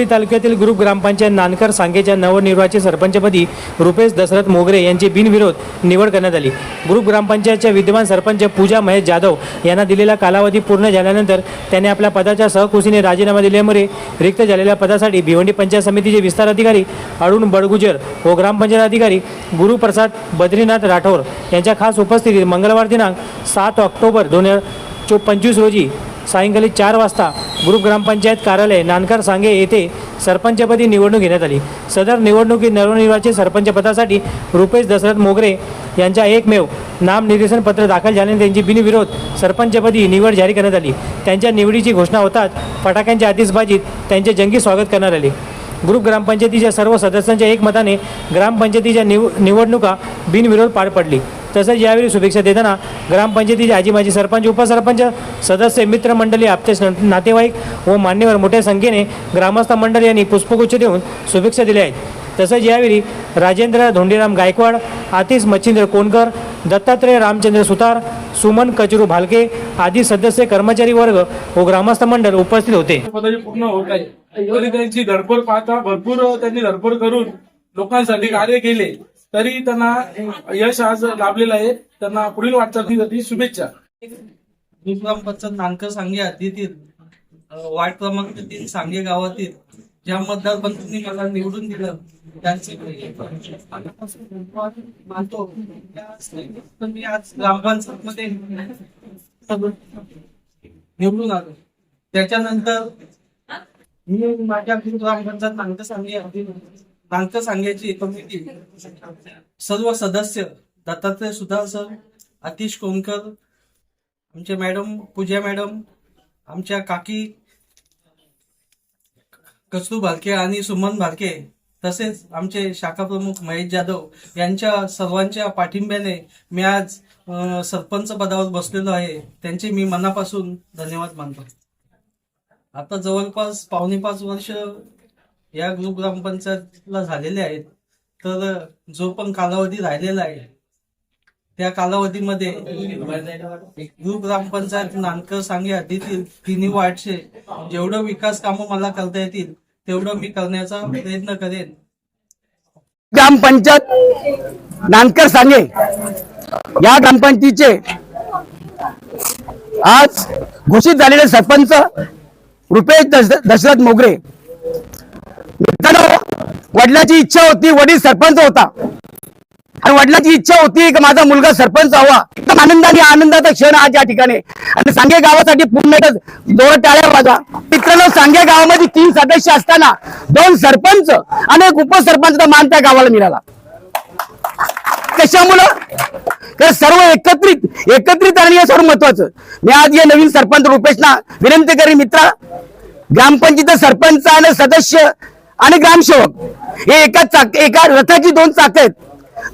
भिवंडी तालुक्यातील ग्रुप ग्रामपंचायत नानकर सांगेच्या नवनिर्वाचित सरपंचपदी रुपेश दशरथ मोगरे यांची बिनविरोध निवड करण्यात आली. ग्रुप ग्रामपंचायतच्या विद्यमान सरपंच पूजा महेश जाधव यांना दिलेला कालावधी पूर्ण झाल्यानंतर त्यांनी आपल्या पदाच्या सहकुशीने राजीनामा दिल्यामुळे रिक्त झालेल्या पदासाठी भिवंडी पंचायत समितीचे विस्तार अधिकारी अरुण बडगुजर व ग्रामपंचायत अधिकारी गुरुप्रसाद बद्रीनाथ राठोर यांच्या खास उपस्थितीत मंगळवार दिनांक सात ऑक्टोबर दोन हजार चो पंचवीस रोजी सायंकाळी चार वाजता ग्रुप ग्रामपंचायत कार्यालय नानकर सांगे येथे सरपंचपदी निवडणूक घेण्यात आली. सदर निवडणुकीत नवनिर्वाचित सरपंचपदासाठी रुपेश दशरथ मोगरे यांच्या एकमेव नामनिर्देशन पत्र दाखल झाल्याने त्यांची बिनविरोध सरपंचपदी निवड जाहीर करण्यात आली. त्यांच्या निवडीची घोषणा होताच फटाक्यांच्या आतिषबाजीत त्यांचे जंगी स्वागत करण्यात आले. ग्रुप ग्रामपंचायतीच्या सर्व सदस्यांच्या एकमताने ग्रामपंचायतीच्या निव निवडणुका बिनविरोध पार पडली. तसंच यावेळी शुभेच्छा देताना ग्रामपंचायतीचे आजी माजी सरपंच उपसरपंच सदस्य मित्रमंडळी आप्तेश नातेवाईक व मान्यवर मोठ्या संख्येने ग्रामस्थ मंडळ यांनी पुष्पगुच्छ देऊन शुभेच्छा दिल्या आहेत. तसंच यावेळी राजेंद्र धोंडीराम गायकवाड आतिश मच्छिंद्र कोणकर दत्तात्रय रामचंद्र सुतार सुमन कचरू भालके आदी सदस्य कर्मचारी वर्ग व ग्रामस्थ मंडळ उपस्थित होते. पूर्ण होत आहे. त्यांची धडपड पाहता भरपूर त्यांनी धडपड करून लोकांसाठी कार्य केले. तरी त्यांना यश आज लाभलेलं आहे. त्यांना पुढील वाटचालीसाठी शुभेच्छा. ग्रामपंचायत नानकर सांगे हद्दीतील वार्ड क्रमांक तीन सांगे गावातील ज्या मतदारपंचांनी मला निवडून दिलं त्यांचे मी मानतो मी आज ग्रामपंचायत मध्ये निवडून आलो. त्याच्यानंतर मी माझ्या ग्रामपंचायत नानकर सांगे हद्दीत नानकर सांगायची कमिटी सर्व सदस्य दत्तात्रय सुधार सर आतिश कोणकर आमचे मॅडम पूजा मॅडम आमच्या काकी कचरू भालके आणि सुमन भालके तसेच आमचे शाखा प्रमुख महेश जाधव यांच्या सर्वांच्या पाठिंब्याने मी आज सरपंच पदावर बसलेलो आहे. त्यांचे मी मनापासून धन्यवाद मानतो. आता जवळपास पावणे पाच वर्ष या ग्रुप ग्रामपंचायतला झालेले आहेत. तर जो पण कालावधी राहिलेला आहे त्या कालावधीमध्ये ग्रुप ग्रामपंचायत नानकर सांगे हद्दीतील तिन्ही वार्डचे जेवढं विकास कामं मला करता येतील तेवढं मी करण्याचा प्रयत्न करेन. ग्रामपंचायत नानकर सांगे या ग्रामपंचायतीचे आज घोषित झालेले सरपंच रुपेश दश- दशरथ मोगरे मित्रांनो वडिलाची इच्छा होती वडील सरपंच होता. आणि वडिलाची इच्छा होती की माझा मुलगा सरपंच व्हावा एकदम आनंदाने आनंदाचा क्षण आज या ठिकाणी. आणि सांगे गावासाठी पूर्ण एकच दोन टाळ्या वाजा. मित्रांनो सांगे गावामध्ये तीन सदस्य असताना दोन सरपंच आणि एक उपसरपंचचा मान त्या गावाला मिळाला. कशामुळं? तर सर्व एकत्रित एकत्रित आणि हे सर्व महत्वाचं. मी आज या नवीन सरपंच रुपेशना विनंती करी मित्रा. ग्रामपंचायत सरपंच आणि सदस्य आणि ग्रामसेवक. हे एका चाक एका रथाची दोन चाक आहेत.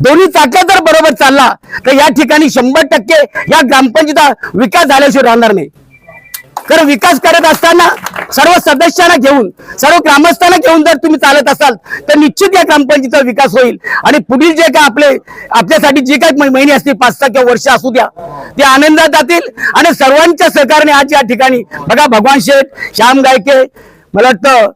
दोन्ही चाका जर बरोबर चालला तर या ठिकाणी शंभर टक्के या ग्रामपंचायत विकास झाल्याशिवाय राहणार नाही. कारण विकास करत असताना सर्व सदस्यांना घेऊन सर्व ग्रामस्थांना घेऊन जर तुम्ही चालत असाल तर निश्चित या ग्रामपंचायतीचा विकास होईल. आणि पुढील जे काय आपले आपल्यासाठी जे काही महिने असतील पाच सहा किंवा वर्ष असू द्या ते आनंदात जातील. आणि सर्वांच्या सहकार्याने आज या ठिकाणी बघा भगवान शेठ श्याम गायके मला वाटतं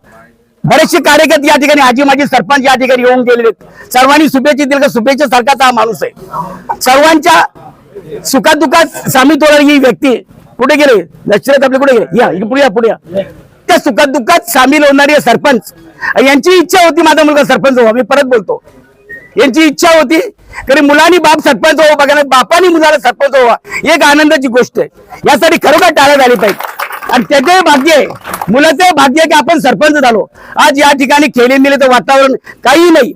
बरेचसे कार्यकर्ते या ठिकाणी आजी माजी सरपंच या ठिकाणी येऊन गेलेले आहेत. सर्वांनी शुभेच्छा का शुभेच्छा सारखाचा हा माणूस आहे. सर्वांच्या सुखादुखात सामील होणारी ही व्यक्ती कुठे गेले? लष्करात आपले कुठे गेले? या पुढे या पुढे या. त्या सुखात दुःखात सामील होणारे सरपंच यांची इच्छा होती माझा मुलगा सरपंच व्हावा मी परत बोलतो. यांची इच्छा होती तरी मुलांनी बाप सरपंच व्हावं बघा बापानी मुलाला सरपंच व्हावा एक आनंदाची गोष्ट आहे. यासाठी खरोखर टाळ्या झाली पाहिजे. आणि त्याचे भाग्य आहे. मुलाचंही भाग्य आहे की आपण सरपंच झालो. आज या ठिकाणी खेळले तर वातावरण काही नाही.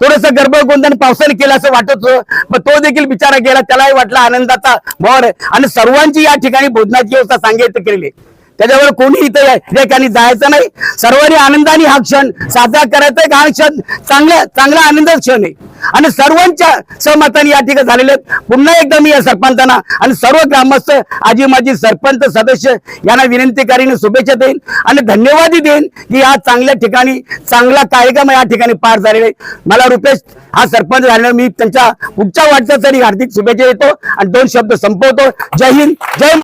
थोडस गर्भ गोंधळ पावसाने केलं असं वाटत होतं. पण तो देखील बिचारा गेला. त्यालाही वाटला आनंदाचा भर आणि सर्वांची या ठिकाणी भोजनाची व्यवस्था सांगितलं केलेली आहे. त्याच्यावर कोणी इथं या ठिकाणी जायचं नाही. सर्वांनी आनंदाने हा क्षण साजरा करायचा आहे. हा क्षण चांगला चांगला आनंदाचा क्षण आहे. आणि सर्वांच्या सहमताने या ठिकाणी झालेले आहेत. पुन्हा एकदा मी या सरपंचांना आणि सर्व ग्रामस्थ आजी माजी सरपंच सदस्य यांना विनंती करीन शुभेच्छा देईन आणि धन्यवादही देईन की या चांगल्या ठिकाणी चांगला कार्यक्रम या ठिकाणी पार झालेला आहे. मला रुपेश हा सरपंच झाल्यावर मी त्यांच्या पुढच्या वाटचालीसाठी हार्दिक शुभेच्छा देतो आणि दोन शब्द संपवतो. जय हिंद जय